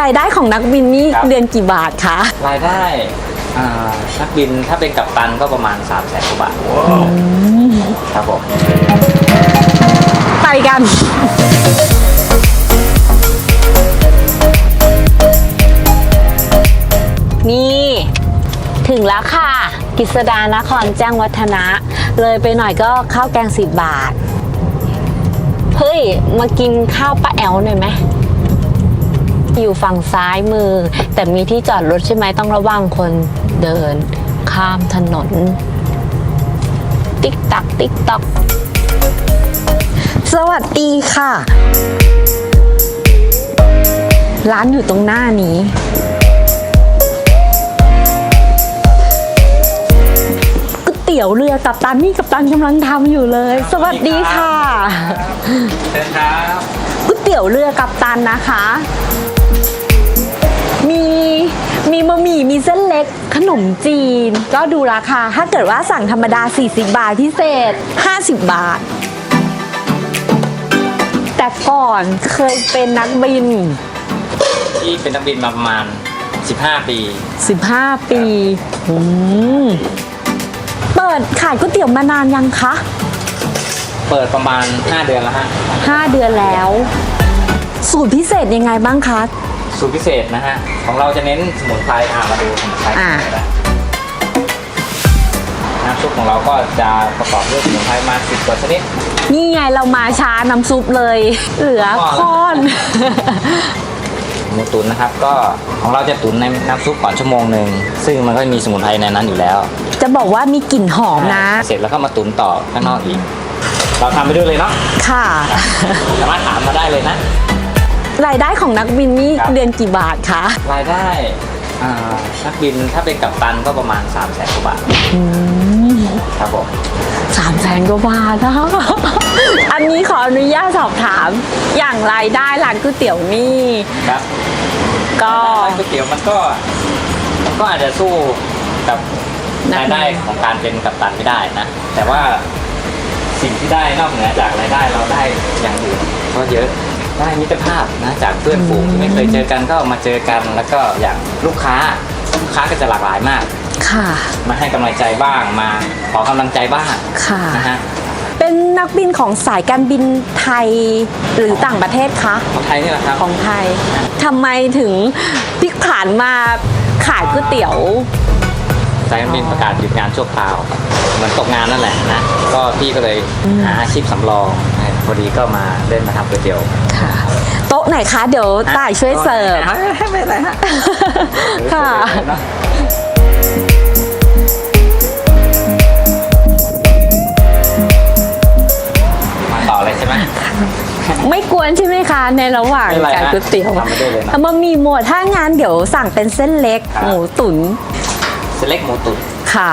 รายได้ของนักบินนี่ครับ เดือนกี่บาทคะรายได้อ่านักบินถ้าเป็นกัปตันก็ประมาณ3 0 0แสนกว่าบาทครับผม ไปกัน นี่ ถึงแล้วค่ะ กิษดานครแจ้งวัฒนะ เลยไปหน่อยก็ข้าวแกงสิบบาท เฮ้ย มากินข้าวป้าแอลหน่อยไหม อยู่ฝั่งซ้ายมือ แต่มีที่จอดรถใช่ไหมต้องระวังคนเดิน ข้ามถนน ติ๊กตัก ติ๊กตัก สวัสดีค่ะ ร้านอยู่ตรงหน้านี้ ก๋วยเตี๋ยวเรือกับตันนี่กับตันกำลังทำอยู่เลย สวัสดีค่ะ เชิญครับก๋วยเตี๋ยวเรือกับตันนะคะมี มีบะหมี่มีเส้นเล็กขนมจีน ก็ดูราคา ถ้าเกิดว่าสั่งธรรมดา 40 บาทพิเศษ 50 บาท แต่ก่อนเคยเป็นนักบิน ที่เป็นนักบินมาประมาณ 15 ปี 15 ปีอืมเปิดขายก๋วยเตี๋ยวมานานยังคะ เปิดประมาณ 5 เดือนแล้วฮะ 5 เดือนแล้ว สูตรพิเศษยังไงบ้างคะ สูตรพิเศษนะฮะ ของเราจะเน้นสมุนไพรอ่ามาดูสมุนไพรอ่ากันน้ำซุปของเราก็จะประกอบด้วยสมุนไพรมา10กว่าชนิด นี่ไงเรามาช้าน้ำซุปเลย เหลือค้อนหมูตุ๋นนะครับก็ของเราจะตุ๋นในน้ำซุปก่อนชั่วโมงหนึ่งซึ่งมันก็มีสมุนไพรในนั้นอยู่แล้ว จะบอกว่ามีกลิ่นหอมนะ เสร็จแล้วก็มาตุ๋นต่อข้างนอกอีก เราทำไปด้วยเลยเนาะค่ะสามารถถามมาได้เลยนะ รายได้ของนักบินนี่ครับ เดือนกี่บาทคะรายได้อ่านักบินถ้าเป็นกัปตันก็ประมาณ3 0 0แสนกว่าบาทครับผมสามแสนกว่าบาทนะอันนี้ขออนุญาตสอบถาม อย่างรายได้ร้านก๋วยเตี๋ยวนี่ ครับก็ ร้านก๋วยเตี๋ยวมันก็มันก็อาจจะสู้กับนักบิน รายได้ของการเป็นกัปตันไม่ได้นะ แต่ว่าสิ่งที่ได้นอกเหนือจากรายได้เราได้อย่างอื่นก็เยอะ ได้มิตรภาพนะจากเพื่อนฝูงที่ไม่เคยเจอกันก็มาเจอกัน แล้วก็อย่างลูกค้าลูกค้าก็จะหลากหลายมาก ค่ะ มาให้กำลังใจบ้างมาขอกำลังใจบ้างค่ะ นะฮะเป็นนักบินของสายการบินไทยหรือต่างประเทศคะของไทยนี่แหละครับ ของไทยทำไมถึงพลิกผ่านมาขายก๋วยเตี๋ยว สายการบินประกาศหยุดงานชั่วคราว เหมือนตกงานนั่นแหละนะ ก็พี่ก็เลยหาอาชีพสำรองนะ พอดีก็มาเล่นมาทำก๋วยเตี๋ยวค่ะ โต๊ะไหนคะเดี๋ยวต่ายช่วยเสิร์ฟไม่เป็นไรฮะค่ะ มาต่อเลยใช่ไหม ไม่กวนใช่ไหมคะ ในระหว่างไม่เป็นไรการฮะก๋วยเตี๋ยวทำไปได้เลยนะเอามามีหมวดถ้างานเดี๋ยวสั่งเป็นเส้นเล็กครับหมูตุ๋นเสเล็กหมูตุ๋นค่ะ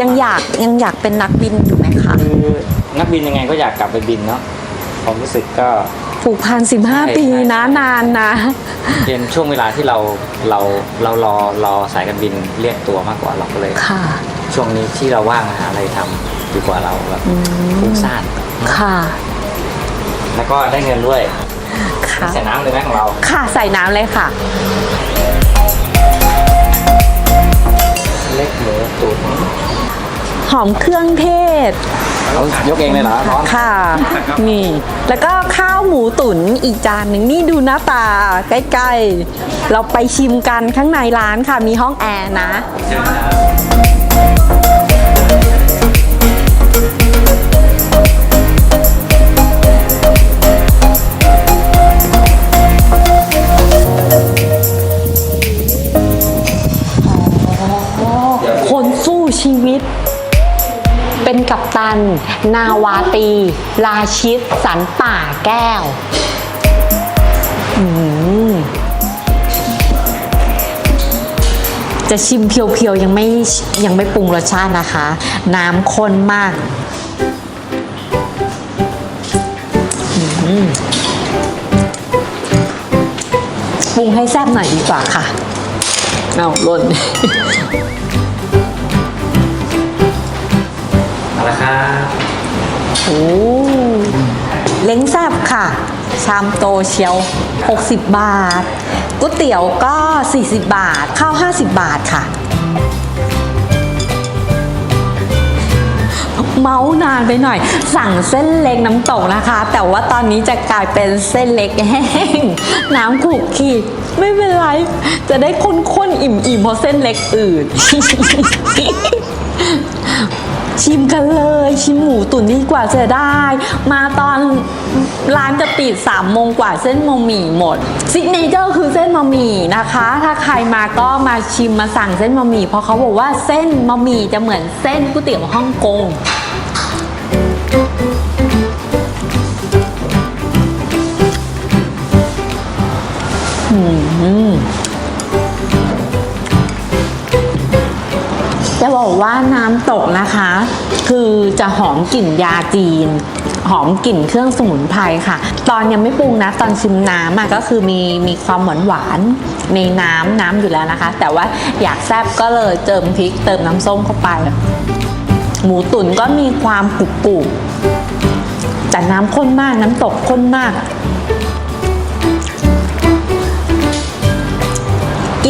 ยังอยากยังอยากเป็นนักบินอยู่ไหมคะ คือ นักบินยังไงก็อยากกลับไปบินเนาะผมรู้สึกก็ผูกพันสิบห้าใช่ปีใช่นะนานนะเป็นช่วงเวลาที่เราเราเรารอรอสายการบินเรียกตัวมากกว่าเราก็เลยค่ะ ช่วงนี้ที่เราว่างหาอะไรทำดีกว่าเราแบบฟุ้งซ่านค่ะ แล้วก็ได้เงินด้วยค่ะใส่น้ำเลยไหมของเรา ค่ะใส่น้ำเลยค่ะเล็กหมูตุ๋นหอมเครื่องเทศ เรายกเองเลยเหรอร้อน ค่ะ นี่ แล้วก็ข้าวหมูตุ๋นอีกจานหนึ่งนี่ดูหน้าตาใกล้ๆ เราไปชิมกันข้างในร้านค่ะ มีห้องแอร์นะ นาวาตี ราชิตสันป่าแก้วจะชิมเพียวๆยังไม่ยังไม่ปรุงรสชาตินะคะ น้ำข้นมากปรุงให้แซ่บหน่อยดีกว่าค่ะ เอาล่น เละครับโอ้เล้งแซบค่ะ ชามโตเชียว 60 บาทก๋วยเตี๋ยวก็ 40 บาท ข้าว 50 บาทค่ะ เมาส์นานไปหน่อย สั่งเส้นเล็กน้ำตกนะคะ แต่ว่าตอนนี้จะกลายเป็นเส้นเล็กแห้ง น้ำขูกขีดไม่เป็นไร จะได้ข้นๆ อิ่มๆ เพราะเส้นเล็กอืด ชิมกันเลย ชิมหมูตุ๋นดีกว่าจะได้ มาตอนร้านจะปิด3ามโมงกว่าเส้นมหมี่หมดซิกเนเจอร์คือเส้นมหมี่นะคะ ถ้าใครมาก็มาชิมมาสั่งเส้นมหมี่เพราะเขาบอกว่าเส้นมหมี่จะเหมือนเส้นก๋วยเตี๋ยวฮ่องกงจะ บอกว่าน้ำตกนะคะ คือจะหอมกลิ่นยาจีน หอมกลิ่นเครื่องสมุนไพรค่ะ ตอนยังไม่ปรุงนะ ตอนชิมน้ำอะก็คือมีมีความหวานหวานในน้ำน้ำอยู่แล้วนะคะ แต่ว่าอยากแซ่บก็เลยเติมพริกเติมน้ำส้มเข้าไป หมูตุ๋นก็มีความกรุบกรุบแต่น้ำข้นมากน้ำตกข้นมาก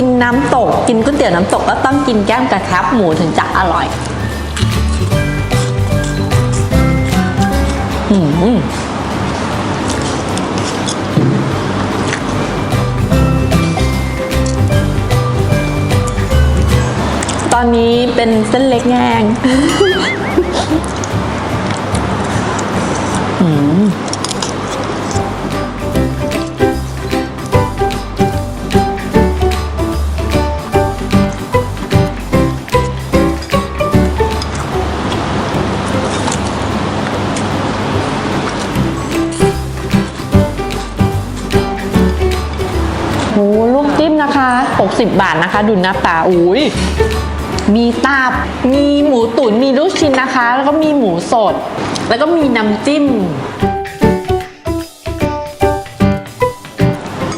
กินน้ำตก กินก๋วยเตี๋ยวน้ำตกก็ต้องกินแก้มกระทับหมูถึงจะอร่อยอืมตอนนี้เป็นเส้นเล็กแห้งอืม 60 บาทนะคะ ดูหน้าตาอุ้ยมีตับ มีหมูตุ๋นมีลูกชิ้นนะคะ แล้วก็มีหมูสด แล้วก็มีน้ำจิ้ม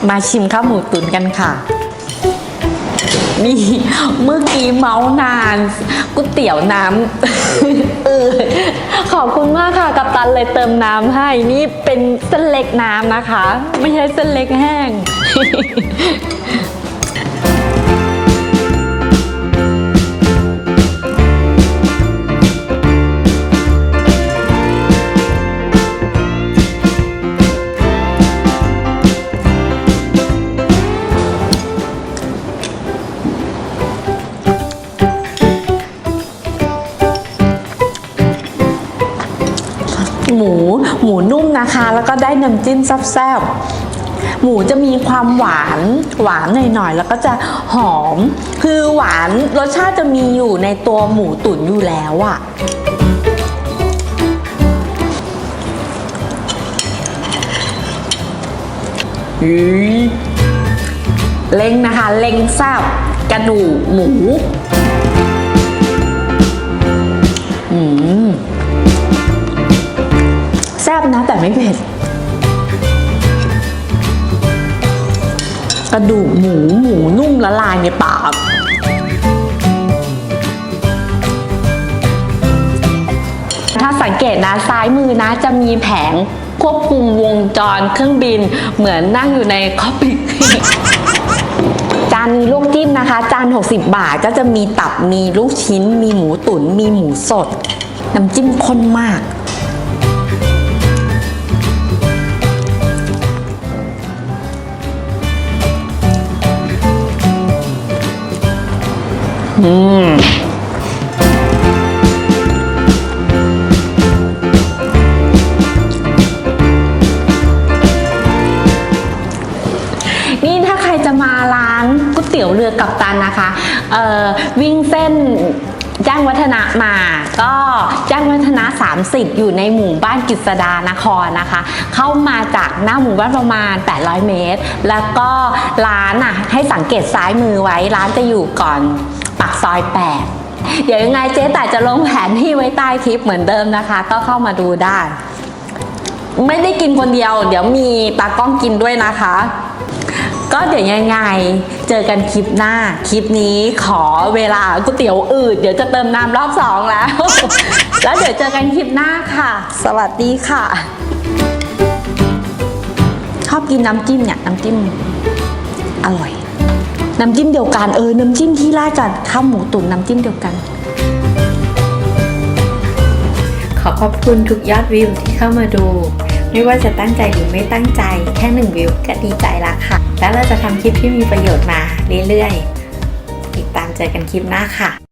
มาชิมข้าวหมูตุ๋นกันค่ะนี่เมื่อกี้เมาส์นานก๋วยเตี๋ยวน้ำเออขอบคุณมากค่ะ กัปตันเลยเติมน้ำให้ นี่เป็นเส้นเล็กน้ำนะคะ ไม่ใช่เส้นเล็กแห้ง มูหมูนุ่มนะคะ แล้วก็ได้น้ำจิ้มแซ่บๆหมูจะมีความหวานหวานหน่อยๆ แล้วก็จะหอม คือหวานรสชาติจะมีอยู่ในตัวหมูตุ๋นอยู่แล้วอะอือเล้งนะคะ เล้งแซ่บกระดูกหมู นะแต่ไม่เผ็ด กระดูกหมูหมูนุ่มละลายในปากถ้าสังเกตนะซ้ายมือนะจะมีแผงควบคุมวงจรเครื่องบินเหมือนนั่งอยู่ในคอปิกจานนี้ลูกจิ้มนะคะ จาน 60 บาทก็จะมีตับมีลูกชิ้น มีหมูตุ๋นมีหมูสด น้ำจิ้มข้นมาก อืมนี่ถ้าใครจะมาร้านก๋วยเตี๋ยวเรือกับตันนะคะเอ่อวิ่งเส้นแจ้งวัฒนะมา ก็แจ้งวัฒนะ 30 อยู่ในหมู่บ้านกฤษดานครนะคะ เข้ามาจากหน้าหมู่บ้านประมาณ 800 เมตร แล้วก็ร้านอะให้สังเกตซ้ายมือไว้ร้านจะอยู่ก่อน ปากซอย 8 เดี๋ยวยังไงเจ๊แต่จะลงแผนที่ไว้ใต้คลิปเหมือนเดิมนะคะ ก็เข้ามาดูได้ ไม่ได้กินคนเดียว เดี๋ยวมีตากล้องกินด้วยนะคะ ก็เดี๋ยวยังไงเจอกันคลิปหน้า คลิปนี้ขอเวลาก๋วยเตี๋ยวอืดเดี๋ยวจะเติมน้ำรอบสองแล้ว แล้วเดี๋ยวเจอกันคลิปหน้าค่ะ สวัสดีค่ะ ชอบกินน้ำจิ้มเนี่ยน้ำจิ้มอร่อย น้ำจิ้มเดียวกันเออน้ำจิ้มที่ราดกับข้าวหมูตุ๋นน้ำจิ้มเดียวกัน ขอขอบคุณทุกยอดวิวที่เข้ามาดู ไม่ว่าจะตั้งใจหรือไม่ตั้งใจ แค่หนึ่งวิวก็ดีใจละค่ะ แล้วเราจะทำคลิปที่มีประโยชน์มาเรื่อยๆ ติดตามเจอกันคลิปหน้าค่ะ